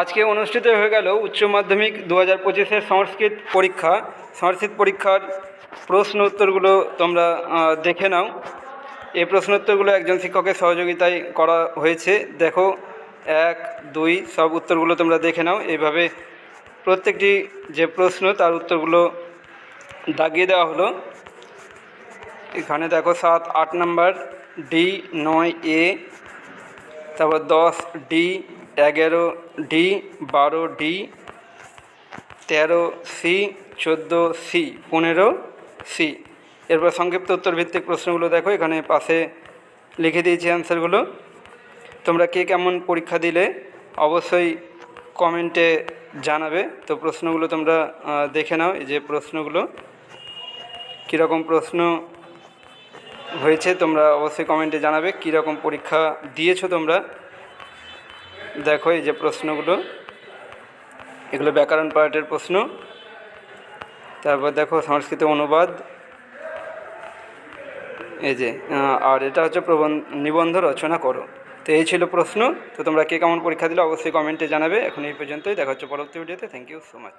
আজকে অনুষ্ঠিত হয়ে গেল উচ্চ মাধ্যমিক দু হাজার পঁচিশের সংস্কৃত পরীক্ষা। সংস্কৃত পরীক্ষার প্রশ্ন উত্তরগুলো তোমরা দেখে নাও। এই প্রশ্ন উত্তরগুলো একজন শিক্ষকের সহযোগিতায় করা হয়েছে। দেখো, এক, দুই, সব উত্তরগুলো তোমরা দেখে নাও। এইভাবে প্রত্যেকটি যে প্রশ্ন, তার উত্তরগুলো দাগিয়ে দেওয়া হলো। এখানে দেখো, সাত, আট নাম্বার, ডি, নয়, এ, তারপর দশ, ডি এগারো ডি, বারো ডি, তেরো সি, চোদ্দ সি, পনেরো সি। এরপর সংক্ষিপ্ত উত্তর ভিত্তিক প্রশ্নগুলো দেখো, এখানে পাশে লিখে দিয়েছি অ্যান্সারগুলো। তোমরা কে কেমন পরীক্ষা দিলে অবশ্যই কমেন্টে জানাবে। তো প্রশ্নগুলো তোমরা দেখে নাও, এই যে প্রশ্নগুলো। কীরকম প্রশ্ন হয়েছে তোমরা অবশ্যই কমেন্টে জানাবে, কীরকম পরীক্ষা দিয়েছ তোমরা। দেখো এই যে প্রশ্নগুলো। এগুলো ব্যাকরণ পার্টের প্রশ্ন। তারপর দেখো সংস্কৃত অনুবাদ। এই যে আর এটা হচ্ছে প্রবন্ধ নিবন্ধ রচনা করো। তো এই ছিল প্রশ্ন। তো তোমরা কে কেমন পরীক্ষা দিলে অবশ্যই কমেন্টে জানাবে। এখন এই পর্যন্তই। দেখা হচ্ছে পরবর্তী ভিডিওতে। Thank you so much